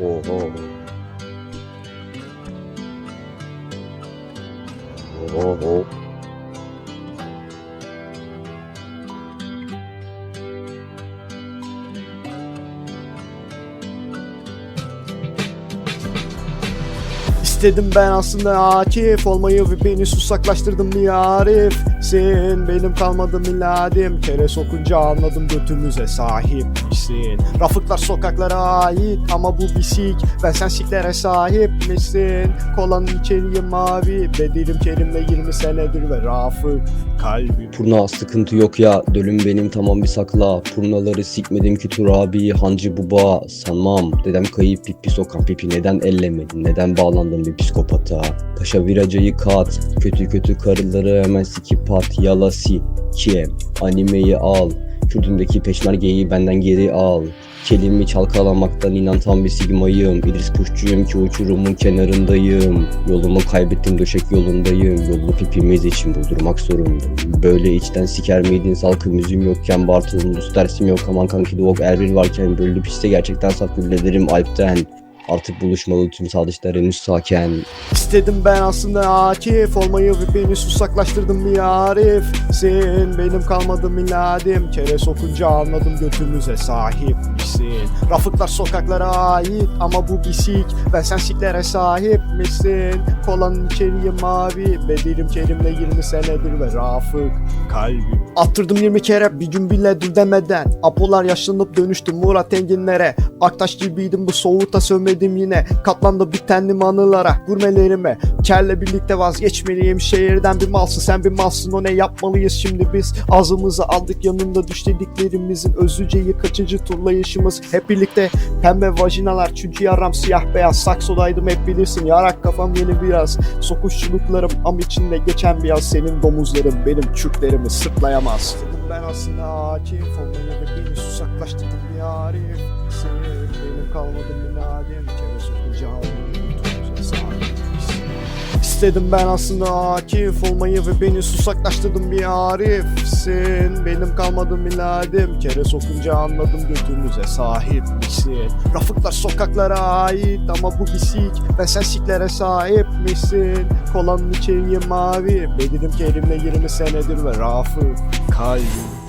哦哦哦哦。İstedim ben aslında. Akif olmayı ve beni susaklaştırdın bir Arif? Sen benim kalmadı miladim. Kere sokunca anladım götümüze sahipmişsin Rafıklar sokaklara ait ama bu bisik Ben sensiklere sahip misin? Kolanın içeriği mavi. Bedelim kerimle 20 senedir ve Rafık kalbim. Purna sıkıntı yok ya. Dölüm benim tamam bir sakla. Purnaları sikmedim ki turabi hancı buba sanmam. Dedem kayıp pipi sokan pipi. Neden ellemedin neden bağlandın bir psikopata. Paşa viracayı kat kötü kötü karıları hemen sikip pat yalasi Kiem animeyi al Kürdümdeki peşmergeyi benden geri al. Kelimi çalkalamaktan inan tam bir sigmayım. İdris kuşçuyum ki uçurumun kenarındayım. Yolumu kaybettim döşek yolundayım. Yolu pipimiz için buldurmak zorundayım. Böyle içten siker miydin? Salkı müziğim yokken Bartol'un rus dersim yok. Aman kanki Duvok Erbil varken Böldü piste gerçekten saf güllelerim Alp'ten Artık buluşmalı tüm sadıçlar henüz saken İstedim ben aslında Akif olmayı ve beni susaklaştırdın bir Arif. Sen benim kalmadı miladim Kere sokunca anladım götümüze sahipmişsin Rafıklar sokaklara ait ama bu bisik Ben sensiklere sahip misin? Kolanın içeriği mavi Bedelim kerimle 20 senedir ve Rafık kalbim Attırdım 20 kere bir gün bile dur demeden Apolar yaşlanıp dönüştüm Murat Enginlere. Aktaş gibiydim bu soğukta sövmedim yine. Katlandı bitendim anılara Gurmelerime. Kerle birlikte vazgeçmeliyim Şehirden bir malsın sen bir malsın. O ne yapmalıyız şimdi biz? Ağzımızı aldık yanında düş dediklerimizin. Özüceyi kaçıncı turlayışımız? Hep birlikte pembe vajinalar Çünkü yaram siyah beyaz. Saksodaydım hep bilirsin Yarak kafam yeni biraz. Sokuşçuluklarım am içinde geçen bir yaz. Senin domuzların benim çürklerimi sırtlayamaz Dedim ben aslında Akif olmayı ve beni susaklaştırdın bir Arif İstedim ben aslında Akif olmayı ve beni susaklaştırdın bir Arif Sen benim kalmadı miladim Kere sokunca anladım götümüze sahipmişsin Rafıklar sokaklara ait ama bu bisik Ben sensiklere sahip misin? Kolanın içeriği mavi. Bedelim kerimle 20 senedir ve Rafık kalbim